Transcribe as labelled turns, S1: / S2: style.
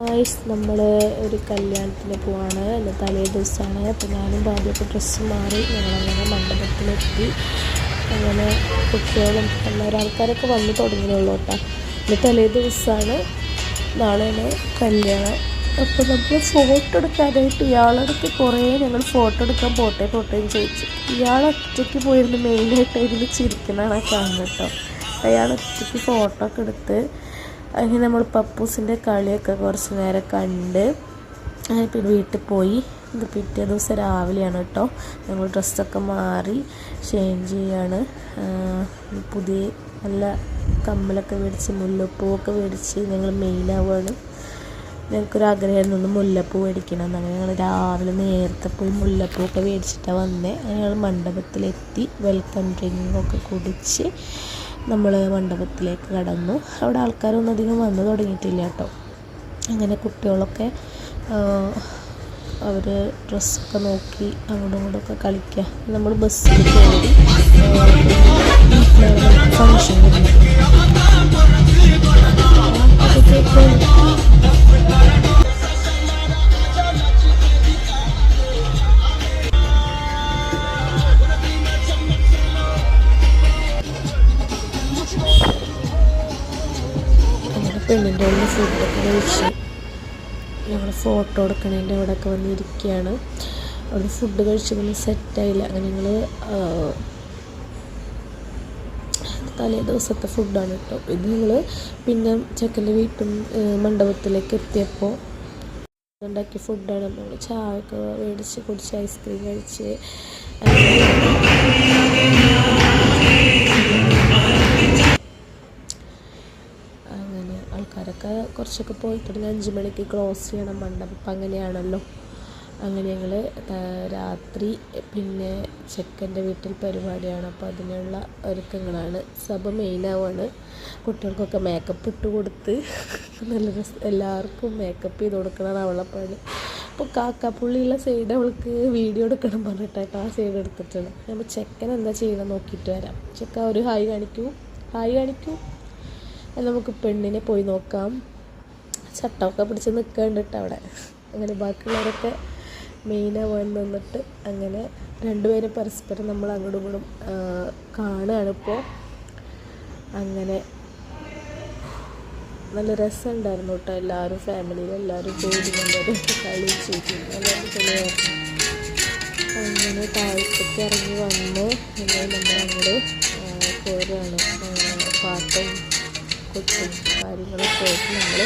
S1: Guys നമ്മൾ ഒരു കല്യാണത്തിന് പോവാണ്. എന്റെ തലേ ദിവസമാണ് അപ്പോൾ ഞാനും ബാബിയൊക്കെ ഡ്രസ്സ് മാറി ഞങ്ങളങ്ങനെ മണ്ഡപത്തിലെത്തി. അങ്ങനെ കുട്ടികളും എല്ലാവരും ആൾക്കാരൊക്കെ വന്ന് തുടങ്ങിയുള്ളൂ കേട്ടോ. ഇന്ന് തലേ ദിവസമാണ് നാളെയാണ് കല്യാണം. അപ്പോൾ നമ്മൾ ഫോട്ടോ എടുക്കാനായിട്ട് ഇയാളടുത്ത് കുറേ ഞങ്ങൾ ഫോട്ടോ എടുക്കാൻ പോട്ടെ പോട്ടെ എന്ന് ചോദിച്ചു. ഇയാൾ ഒറ്റയ്ക്ക് പോയിരുന്നു മെയിനായിട്ട് ഇരുന്ന് ചിരിക്കണതാണ് കാണുന്നത് കേട്ടോ. അയാൾ ഒറ്റയ്ക്ക് ഫോട്ടോ ഒക്കെ എടുത്ത് അങ്ങനെ നമ്മൾ പപ്പൂസിന്റെ കളിയൊക്കെ കുറച്ച് നേരം കണ്ട് പിന്നെ വീട്ടിൽ പോയി. ഇത് പിറ്റേ ദിവസം രാവിലെയാണ് കേട്ടോ. ഞങ്ങൾ ഡ്രസ്സൊക്കെ മാറി ചേഞ്ച് ചെയ്യാണ്. പുതിയ നല്ല കമ്മലൊക്കെ മേടിച്ച് മുല്ലപ്പൂവൊക്കെ മേടിച്ച് ഞങ്ങൾ മെയിനാവുകയാണ് ഞങ്ങൾക്കൊരാഗ്രഹമായിരുന്നു ഒന്ന് മുല്ലപ്പൂ മേടിക്കണം എന്ന് അങ്ങനെ ഞങ്ങൾ രാവിലെ നേരത്തെ പോയി മുല്ലപ്പൂവൊക്കെ മേടിച്ചിട്ടാണ് വന്നത് ഞങ്ങൾ മണ്ഡപത്തിലെത്തി. വെൽക്കം ഡ്രിങ്കൊക്കെ കുടിച്ച് നമ്മൾ മണ്ഡപത്തിലേക്ക് കടന്നു. അവിടെ ആൾക്കാരൊന്നും അധികം വന്നു തുടങ്ങിയിട്ടില്ല കേട്ടോ. അങ്ങനെ കുട്ടികളൊക്കെ അവർ ഡ്രസ്സൊക്കെ നോക്കി അങ്ങോട്ടും ഇങ്ങോട്ടൊക്കെ കളിക്കുക നമ്മൾ ബസ്സിൽ കയറി ഫങ്ഷൻ പെണ്ണിന്റെ ഉള്ളിൽ ഫുഡൊക്കെ കഴിച്ച് ഞങ്ങൾ ഫോട്ടോ എടുക്കണതിന്റെ അവിടെയൊക്കെ വന്നിരിക്കുകയാണ്. അവിടെ ഫുഡ് കഴിച്ചതൊന്നും സെറ്റായില്ല അങ്ങനെ ഞങ്ങൾ തലേ ദിവസത്തെ ഫുഡാണ് കേട്ടോ ഇത് ഞങ്ങൾ പിന്നെ ചെക്കന്റെ വീട്ടും മണ്ഡപത്തിലേക്ക് എത്തിയപ്പോൾ ഉണ്ടാക്കിയ ഫുഡാണ് നമ്മൾ ചായ ഒക്കെ മേടിച്ച് കുടിച്ച് ഐസ്ക്രീം കഴിച്ച് ആൾക്കാരൊക്കെ കുറച്ചൊക്കെ പോയി തുടങ്ങി അഞ്ച് മണിക്ക് ക്ലോസ് ചെയ്യണം മണ്ഡപം. ഇപ്പം അങ്ങനെയാണല്ലോ. അങ്ങനെ ഞങ്ങൾ രാത്രി പിന്നെ ചെക്കന്റെ വീട്ടിൽ പരിപാടിയാണ്. അപ്പോൾ അതിനുള്ള ഒരുക്കങ്ങളാണ്. സഭ മെയിനാവാണ് കുട്ടികൾക്കൊക്കെ മേക്കപ്പ് ഇട്ട് കൊടുത്ത് നല്ല രസം എല്ലാവർക്കും മേക്കപ്പ് ചെയ്ത് കൊടുക്കണം അവളെ പണി. അപ്പോൾ കാക്കാപ്പുള്ളിയുള്ള സൈഡ് അവൾക്ക് വീഡിയോ എടുക്കണം പറഞ്ഞിട്ടായിട്ട് ആ സൈഡ് എടുത്തിട്ടുണ്ട് അപ്പോൾ ചെക്കൻ എന്താ ചെയ്യണം നോക്കിയിട്ട് വരാം. ചെക്ക ഒരു ഹായ് കാണിക്കൂ. ഹായ് കാണിക്കൂ. നമുക്ക് പെണ്ണിനെ പോയി നോക്കാം. ചട്ടമൊക്കെ പിടിച്ച് നിൽക്കേണ്ടിട്ട് അവിടെ. അങ്ങനെ ബാക്കിയുള്ളവരൊക്കെ മെയിനാവാൻ നിന്നിട്ട് അങ്ങനെ രണ്ടുപേരും പരസ്പരം നമ്മൾ അങ്ങോട്ടും ഇങ്ങോട്ടും കാണുകയാണ് ഇപ്പോൾ അങ്ങനെ നല്ല രസമുണ്ടായിരുന്നു കേട്ടോ എല്ലാവരും ഫാമിലിയിൽ എല്ലാവരും കൂടി നല്ലൊരു കളി ചെയ്തു അങ്ങനെ താഴത്തേക്ക് ഇറങ്ങി വന്ന് നമ്മൾ അങ്ങോട്ട് കയറുകയാണ് പാട്ടും കൊച്ചും കാര്യങ്ങളൊക്കെ ആയിട്ട് നമ്മൾ